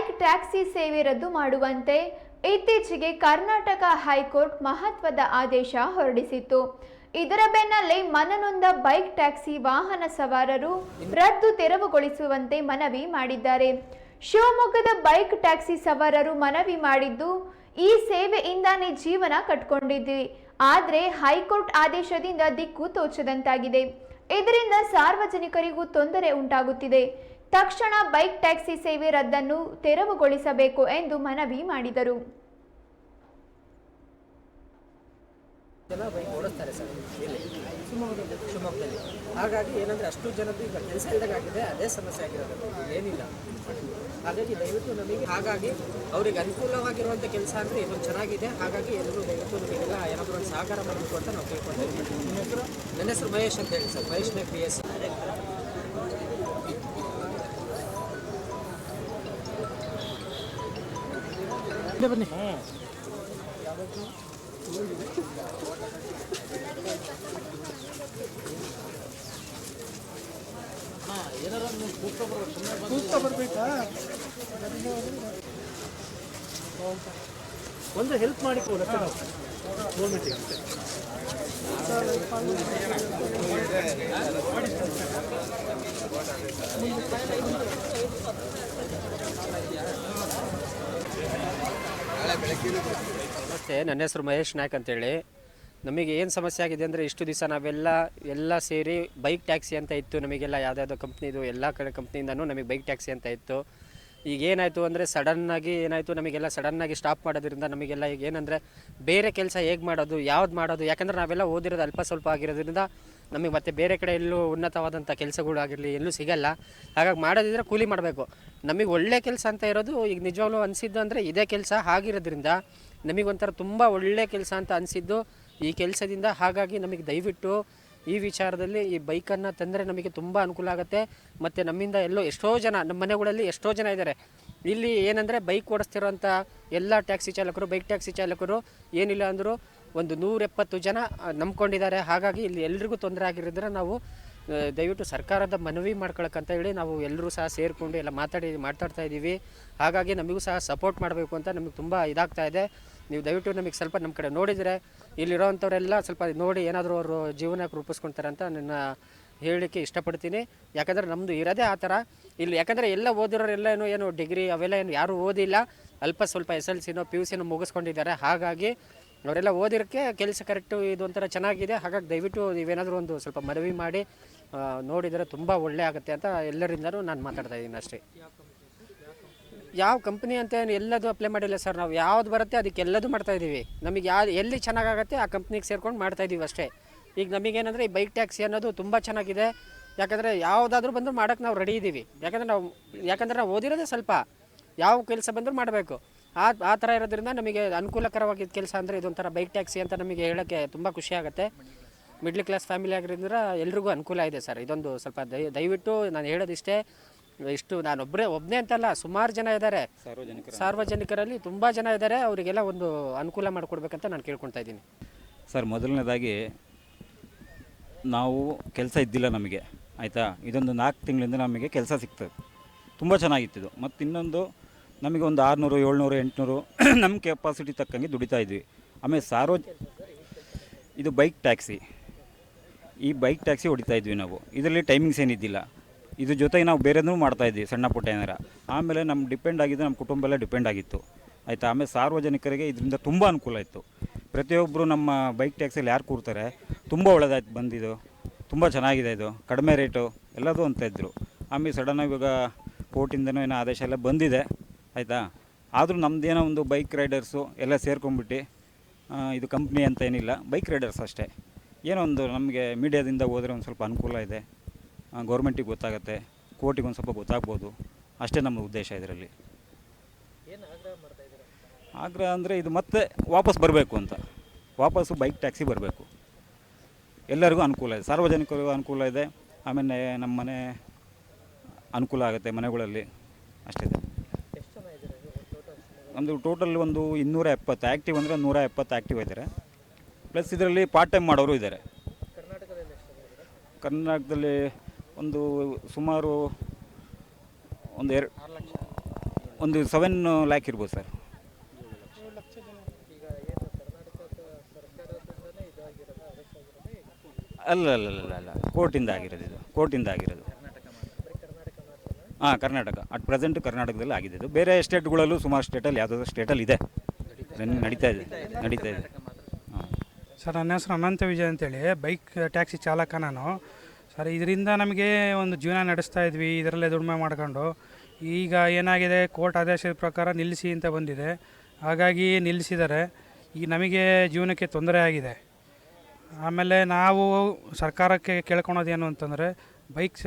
Bike taxi ಸೇವೆ ರದ್ದು ಮಾಡುವಂತೆ ಇತ್ತೀಚೆಗೆ ಕರ್ನಾಟಕ ಹೈಕೋರ್ಟ್ ಮಹತ್ವದ ಆದೇಶ ಹೊರಡಿಸಿತ್ತು. ಇದರ ಬೆನ್ನಲ್ಲೇ ಮನನೊಂದ ಬೈಕ್ ಟ್ಯಾಕ್ಸಿ ವಾಹನ ಸವಾರರು ರದ್ದು ತೆರವುಗೊಳಿಸುವಂತೆ ಮನವಿ ಮಾಡಿದ್ದಾರೆ. ಶಿವಮೊಗ್ಗದ ಬೈಕ್ ಟ್ಯಾಕ್ಸಿ ಸವಾರರು ಮನವಿ ಮಾಡಿದ್ದು, ಈ ಸೇವೆಯಿಂದಾನೇ ಜೀವನ ಕಟ್ಕೊಂಡಿದ್ವಿ. ಆದರೆ ಹೈಕೋರ್ಟ್ ಆದೇಶದಿಂದ ದಿಕ್ಕು ತೋಚದಂತಾಗಿದೆ. ಇದರಿಂದ ಸಾರ್ವಜನಿಕರಿಗೂ ತೊಂದರೆ ಉಂಟಾಗುತ್ತಿದೆ. ತಕ್ಷಣ ಬೈಕ್ ಟ್ಯಾಕ್ಸಿ ಸೇವೆ ರದ್ದನ್ನು ತೆರವುಗೊಳಿಸಬೇಕು ಎಂದು ಮನವಿ ಮಾಡಿದರು. ಜನ ಬೈಕ್ ಓಡಿಸ್ತಾರೆ ಸರ್. ಇಲ್ಲಿ ಶಿವಮೊಗ್ಗದಲ್ಲಿ. ಹಾಗಾಗಿ ಏನಂದರೆ ಅಷ್ಟು ಜನದ್ದು ಈಗ ಕೆಲಸ ಇಲ್ದಾಗ ಆಗಿದೆ. ಅದೇ ಸಮಸ್ಯೆ ಆಗಿರೋದು. ಏನಿಲ್ಲ. ಹಾಗಾಗಿ ದಯವಿಟ್ಟು ನಮಗೆ ಹಾಗಾಗಿ ಅವರಿಗೆ ಅನುಕೂಲವಾಗಿರುವಂಥ ಕೆಲಸ ಅಂದರೆ ಇದೊಂದು ಚೆನ್ನಾಗಿದೆ. ಹಾಗಾಗಿ ಎಲ್ಲರೂ ದಯವಿಟ್ಟು ನಮಗೆಲ್ಲ ಏನಾದರೂ ಒಂದು ಸಹಕಾರ ಮಾಡಬೇಕು ಅಂತ ನಾವು ಕೇಳ್ಕೊಳ್ತೀವಿ ನನ್ನ ಹೆಸರು ಮಹೇಶ್ ಅಂತ ಹೇಳಿ ಸರ್. ಮಹೇಶ್ ನೇ ಬಿ ಎಸ್ ಬನ್ನಿ ಒಂದು ಹೆಲ್ಪ್ ಮಾಡಿ ಗೌರ್ಮೆಂಟಿಗೆ ನಮಸ್ತೆ, ನನ್ನ ಹೆಸರು ಮಹೇಶ್ ನಾಯ್ಕ್ ಅಂತೇಳಿ. ನಮಗೆ ಏನು ಸಮಸ್ಯೆ ಆಗಿದೆ ಅಂದರೆ ಇಷ್ಟು ದಿವಸ ನಾವೆಲ್ಲ, ಎಲ್ಲ ಸೇರಿ ಬೈಕ್ ಟ್ಯಾಕ್ಸಿ ಅಂತ ಇತ್ತು. ನಮಗೆಲ್ಲ ಯಾವುದಾವುದೋ ಕಂಪ್ನಿದು ಎಲ್ಲ ಕಡೆ ಕಂಪ್ನಿಯಿಂದನೂ ನಮಗೆ ಬೈಕ್ ಟ್ಯಾಕ್ಸಿ ಅಂತ ಇತ್ತು. ಈಗ ಏನಾಯಿತು ಅಂದರೆ ಸಡನ್ನಾಗಿ ಏನಾಯಿತು, ನಮಗೆಲ್ಲ ಸಡನ್ನಾಗಿ ಸ್ಟಾಪ್ ಮಾಡೋದ್ರಿಂದ ನಮಗೆಲ್ಲ ಈಗ ಏನಂದರೆ ಬೇರೆ ಕೆಲಸ ಹೇಗೆ ಮಾಡೋದು, ಯಾವ್ದು ಮಾಡೋದು, ಯಾಕಂದರೆ ನಾವೆಲ್ಲ ಓದಿರೋದು ಅಲ್ಪ ಸ್ವಲ್ಪ ಆಗಿರೋದ್ರಿಂದ ನಮಗೆ ಮತ್ತೆ ಬೇರೆ ಕಡೆ ಎಲ್ಲೂ ಉನ್ನತವಾದಂಥ ಕೆಲಸಗಳು ಆಗಿರಲಿ ಎಲ್ಲೂ ಸಿಗಲ್ಲ. ಹಾಗಾಗಿ ಮಾಡೋದಿದ್ರೆ ಕೂಲಿ ಮಾಡಬೇಕು. ನಮಗೆ ಒಳ್ಳೆ ಕೆಲಸ ಅಂತ ಇರೋದು ಈಗ ನಿಜವಾಗ್ಲೂ ಅನಿಸಿದ್ದು ಅಂದರೆ ಇದೇ ಕೆಲಸ ಆಗಿರೋದ್ರಿಂದ ನಮಗೊಂಥರ ತುಂಬ ಒಳ್ಳೆ ಕೆಲಸ ಅಂತ ಅನಿಸಿದ್ದು ಈ ಕೆಲಸದಿಂದ ಹಾಗಾಗಿ ನಮಗೆ ದಯವಿಟ್ಟು ಈ ವಿಚಾರದಲ್ಲಿ ಈ ಬೈಕನ್ನು ತಂದರೆ ನಮಗೆ ತುಂಬ ಅನುಕೂಲ ಆಗುತ್ತೆ. ಮತ್ತು ನಮ್ಮಿಂದ ಎಲ್ಲೋ ಎಷ್ಟೋ ಜನ, ನಮ್ಮ ಮನೆಗಳಲ್ಲಿ ಎಷ್ಟೋ ಜನ ಇದ್ದಾರೆ. ಇಲ್ಲಿ ಏನಂದರೆ ಬೈಕ್ ಓಡಿಸ್ತಿರೋಂಥ ಎಲ್ಲ ಟ್ಯಾಕ್ಸಿ ಚಾಲಕರು, ಬೈಕ್ ಟ್ಯಾಕ್ಸಿ ಚಾಲಕರು ಏನಿಲ್ಲ ಅಂದರೂ ಒಂದು ನೂರೆಪ್ಪತ್ತು ಜನ ನಂಬ್ಕೊಂಡಿದ್ದಾರೆ. ಹಾಗಾಗಿ ಇಲ್ಲಿ ಎಲ್ರಿಗೂ ತೊಂದರೆ ಆಗಿರೋದ್ರೆ ನಾವು ದಯವಿಟ್ಟು ಸರ್ಕಾರದ ಮನವಿ ಮಾಡ್ಕೊಳಕ್ಕಂತ ಹೇಳಿ ನಾವು ಎಲ್ಲರೂ ಸಹ ಸೇರಿಕೊಂಡು ಎಲ್ಲ ಮಾತಾಡಿ, ಮಾತಾಡ್ತಾ ಇದ್ದೀವಿ. ಹಾಗಾಗಿ ನಮಗೂ ಸಹ ಸಪೋರ್ಟ್ ಮಾಡಬೇಕು ಅಂತ ನಮಗೆ ತುಂಬ ಇದಾಗ್ತಾ ಇದೆ. ನೀವು ದಯವಿಟ್ಟು ನಮಗೆ ಸ್ವಲ್ಪ ನಮ್ಮ ಕಡೆ ನೋಡಿದರೆ. ಇಲ್ಲಿರೋವಂಥವರೆಲ್ಲ ಸ್ವಲ್ಪ ನೋಡಿ ಏನಾದರೂ ಅವರು ಜೀವನಕ್ಕೆ ರೂಪಿಸ್ಕೊಳ್ತಾರೆ ಅಂತ ನನ್ನ ಹೇಳಲಿಕ್ಕೆ ಇಷ್ಟಪಡ್ತೀನಿ. ಯಾಕಂದರೆ ನಮ್ಮದು ಇರೋದೇ ಆ ಥರ. ಇಲ್ಲಿ ಯಾಕಂದರೆ ಎಲ್ಲ ಓದಿರೋರೆಲ್ಲ ಏನು ಏನು ಡಿಗ್ರಿ ಅವೆಲ್ಲ ಏನು ಯಾರೂ ಓದಿಲ್ಲ. ಅಲ್ಪ ಸ್ವಲ್ಪ ಎಸ್ ಎಲ್ ಸಿನೋ, ಪಿ ಯು ಸಿನೋ ಮುಗಿಸ್ಕೊಂಡಿದ್ದಾರೆ. ಹಾಗಾಗಿ ಅವರೆಲ್ಲ ಓದಿರೋಕ್ಕೆ ಕೆಲಸ ಕರೆಕ್ಟು ಇದು ಒಂಥರ ಚೆನ್ನಾಗಿದೆ. ಹಾಗಾಗಿ ದಯವಿಟ್ಟು ನೀವೇನಾದರೂ ಒಂದು ಸ್ವಲ್ಪ ಮನವಿ ಮಾಡಿ ನೋಡಿದರೆ ತುಂಬ ಒಳ್ಳೆ ಆಗುತ್ತೆ ಅಂತ ಎಲ್ಲರಿಂದಲೂ ನಾನು ಮಾತಾಡ್ತಾ ಇದ್ದೀನಿ ಅಷ್ಟೇ. ಯಾವ ಕಂಪ್ನಿ ಅಂತ ಏನು ಎಲ್ಲದೂ ಅಪ್ಲೈ ಮಾಡಿಲ್ಲ ಸರ್ ನಾವು ಯಾವ್ದು ಬರುತ್ತೆ ಅದಕ್ಕೆ ಎಲ್ಲದು ಮಾಡ್ತಾ ಇದ್ದೀವಿ. ನಮಗೆ ಯಾವ, ಎಲ್ಲಿ ಚೆನ್ನಾಗಾಗತ್ತೆ ಆ ಕಂಪ್ನಿಗೆ ಸೇರ್ಕೊಂಡು ಮಾಡ್ತಾ ಇದ್ದೀವಿ ಅಷ್ಟೇ. ಈಗ ನಮಗೇನಂದರೆ ಈ ಬೈಕ್ ಟ್ಯಾಕ್ಸಿ ಅನ್ನೋದು ತುಂಬ ಚೆನ್ನಾಗಿದೆ. ಯಾಕಂದರೆ ಯಾವುದಾದ್ರೂ ಬಂದರೂ ಮಾಡೋಕ್ಕೆ ನಾವು ರೆಡಿ ಇದ್ದೀವಿ. ಯಾಕಂದರೆ ನಾವು ಯಾಕಂದರೆ ನಾವು ಓದಿರೋದೇ ಸ್ವಲ್ಪ. ಯಾವ ಕೆಲಸ ಬಂದರೂ ಮಾಡಬೇಕು. ಆ ಆ ಥರ ಇರೋದ್ರಿಂದ ನಮಗೆ ಅನುಕೂಲಕರವಾಗಿದ್ದ ಕೆಲಸ ಅಂದರೆ ಇದೊಂಥರ ಬೈಕ್ ಟ್ಯಾಕ್ಸಿ ಅಂತ ನಮಗೆ ಹೇಳೋಕ್ಕೆ ತುಂಬ ಖುಷಿ ಆಗುತ್ತೆ. ಮಿಡ್ಲ್ ಕ್ಲಾಸ್ ಫ್ಯಾಮಿಲಿ ಆಗಿರೋದ್ರಿಂದ ಎಲ್ರಿಗೂ ಅನುಕೂಲ ಇದೆ ಸರ್. ಇದೊಂದು ಸ್ವಲ್ಪ ದಯ ದಯವಿಟ್ಟು ನಾನು ಹೇಳೋದಿಷ್ಟೇ ಇಷ್ಟು ನಾನು ಒಬ್ಬರೇ ಒಬ್ಬನೇ ಅಂತಲ್ಲ ಸುಮಾರು ಜನ ಇದ್ದಾರೆ ಸಾರ್ವಜನಿಕರಲ್ಲಿ ತುಂಬ ಜನ ಇದ್ದಾರೆ ಅವರಿಗೆಲ್ಲ ಒಂದು ಅನುಕೂಲ ಮಾಡಿಕೊಡ್ಬೇಕಂತ ನಾನು ಕೇಳ್ಕೊಳ್ತಾ ಇದ್ದೀನಿ. ಸರ್ ಮೊದಲನೇದಾಗಿ ನಾವು ಕೆಲಸ ಇದ್ದಿಲ್ಲ ನಮಗೆ ಆಯಿತಾ? ಇದೊಂದು ನಾಲ್ಕು ತಿಂಗಳಿಂದ ನಮಗೆ ಕೆಲಸ ಸಿಗ್ತದೆ. ತುಂಬ ಚೆನ್ನಾಗಿತ್ತು ಮತ್ತು ಇನ್ನೊಂದು ನಮಗೆ ಒಂದು ಆರುನೂರು, ಏಳ್ನೂರು, ಎಂಟುನೂರು ನಮ್ಮ ಕೆಪಾಸಿಟಿ ತಕ್ಕಂಗೆ ದುಡಿತಾ ಇದ್ವಿ. ಆಮೇಲೆ ಸಾರ್ವ ಇದು ಬೈಕ್ ಟ್ಯಾಕ್ಸಿ ಈ ಬೈಕ್ ಟ್ಯಾಕ್ಸಿ ಹೊಡಿತಾ ಇದ್ವಿ ನಾವು. ಇದರಲ್ಲಿ ಟೈಮಿಂಗ್ಸ್ ಏನಿದ್ದಿಲ್ಲ. ಇದ್ರ ಜೊತೆಗೆ ನಾವು ಬೇರೆದೂ ಮಾಡ್ತಾ ಇದ್ವಿ, ಸಣ್ಣ ಪುಟ್ಟ ಏನಾರ. ಆಮೇಲೆ ನಮ್ಮ ಡಿಪೆಂಡ್ ಆಗಿದ್ದು ನಮ್ಮ ಕುಟುಂಬ ಎಲ್ಲ ಡಿಪೆಂಡ್ ಆಗಿತ್ತು. ಆಯಿತಾ? ಆಮೇಲೆ ಸಾರ್ವಜನಿಕರಿಗೆ ಇದರಿಂದ ತುಂಬ ಅನುಕೂಲ ಇತ್ತು ಪ್ರತಿಯೊಬ್ಬರು ನಮ್ಮ ಬೈಕ್ ಟ್ಯಾಕ್ಸಿಯಲ್ಲಿ ಯಾರು ಕೂರ್ತಾರೆ? ತುಂಬ ಒಳ್ಳೆದಾಯ್ತು ಬಂದಿದ್ದು. ತುಂಬ ಚೆನ್ನಾಗಿದೆ ಇದು. ಕಡಿಮೆ ರೇಟು ಎಲ್ಲದೂ ಅಂತ ಇದ್ದರು ಆಮೇಲೆ ಸಡನ್ನಾಗಿ ಇವಾಗ ಕೋರ್ಟಿಂದನೂ ಏನೋ ಆದೇಶ ಎಲ್ಲ ಬಂದಿದೆ. ಆಯಿತಾ? ಆದರೂ ನಮ್ಮದೇನೋ ಒಂದು ಬೈಕ್ ರೈಡರ್ಸು ಎಲ್ಲ ಸೇರ್ಕೊಂಡ್ಬಿಟ್ಟು ಇದು ಕಂಪ್ನಿ ಅಂತ ಏನಿಲ್ಲ ಬೈಕ್ ರೈಡರ್ಸ್ ಅಷ್ಟೇ. ಏನೋ ಒಂದು ನಮಗೆ ಮೀಡಿಯಾದಿಂದ ಹೋದರೆ ಒಂದು ಸ್ವಲ್ಪ ಅನುಕೂಲ ಇದೆ. ಗೌರ್ಮೆಂಟಿಗೆ ಗೊತ್ತಾಗುತ್ತೆ ಕೋರ್ಟಿಗೆ ಒಂದು ಸ್ವಲ್ಪ ಗೊತ್ತಾಗ್ಬೋದು. ಅಷ್ಟೇ ನಮ್ಮ ಉದ್ದೇಶ ಇದರಲ್ಲಿ. ಆಗ್ರಹ ಅಂದರೆ ಇದು ಮತ್ತೆ ವಾಪಸ್ ಬರಬೇಕು ಅಂತ. ವಾಪಸ್ಸು ಬೈಕ್ ಟ್ಯಾಕ್ಸಿ ಬರಬೇಕು. ಎಲ್ಲರಿಗೂ ಅನುಕೂಲ ಇದೆ. ಸಾರ್ವಜನಿಕರಿಗೂ ಅನುಕೂಲ ಇದೆ. ಆಮೇಲೆ ನಮ್ಮ ಮನೆ ಅನುಕೂಲ ಆಗುತ್ತೆ ಮನೆಗಳಲ್ಲಿ. ಅಷ್ಟೇ. ನಮ್ಮದು ಟೋಟಲ್ ಒಂದು ಇನ್ನೂರ ಎಪ್ಪತ್ತು ಆ್ಯಕ್ಟಿವ್ ಅಂದರೆ ನೂರ ಎಪ್ಪತ್ತು ಆ್ಯಕ್ಟಿವ್ ಇದ್ದಾರೆ. ಪ್ಲಸ್ ಇದರಲ್ಲಿ ಪಾರ್ಟ್ ಟೈಮ್ ಮಾಡೋರು ಇದ್ದಾರೆ. ಕರ್ನಾಟಕದಲ್ಲಿ ಒಂದು ಸುಮಾರು ಒಂದು ಎರಡು ಒಂದು ಸೆವೆನ್ ಲ್ಯಾಕ್ ಇರ್ಬೋದು ಸರ್. ಅಲ್ಲ ಅಲ್ಲ ಅಲ್ಲ ಅಲ್ಲ. ಕೋರ್ಟಿಂದ ಆಗಿರೋದು ಇದು. ಕೋರ್ಟಿಂದ ಆಗಿರೋದು. ಹಾಂ ಕರ್ನಾಟಕ. ಅಟ್ ಪ್ರೆಸೆಂಟ್ ಕರ್ನಾಟಕದಲ್ಲಿ ಆಗಿದೆ ಇದು. ಬೇರೆ ಸ್ಟೇಟ್ಗಳಲ್ಲೂ ಸುಮಾರು ಸ್ಟೇಟಲ್ಲಿ ಯಾವುದಾದ್ರು ಸ್ಟೇಟಲ್ಲಿ ಇದೆ. ರನ್ ನಡೀತಾ ಇದೆ. ನಡೀತಾ ಇದೆ. ಹಾಂ. ಸರ್ ನನ್ನ ಹೆಸರು ಅನಂತ ವಿಜಯ್ ಅಂತೇಳಿ. ಬೈಕ್ ಟ್ಯಾಕ್ಸಿ ಚಾಲಕ ನಾನು. ಸರ್ ಇದರಿಂದ ನಮಗೆ ಒಂದು ಜೀವನ ನಡೆಸ್ತಾ ಇದ್ವಿ. ಇದರಲ್ಲೇ ದುಡಿಮೆ ಮಾಡ್ಕೊಂಡು. ಈಗ ಏನಾಗಿದೆ ಕೋರ್ಟ್ ಆದೇಶದ ಪ್ರಕಾರ ನಿಲ್ಲಿಸಿ ಅಂತ ಬಂದಿದೆ. ಹಾಗಾಗಿ ನಿಲ್ಲಿಸಿದ್ದಾರೆ. ಈಗ ನಮಗೆ ಜೀವನಕ್ಕೆ ತೊಂದರೆ ಆಗಿದೆ. ಆಮೇಲೆ ನಾವು ಸರ್ಕಾರಕ್ಕೆ ಕೇಳ್ಕೊಳೋದೇನು ಅಂತಂದರೆ ಬೈಕ್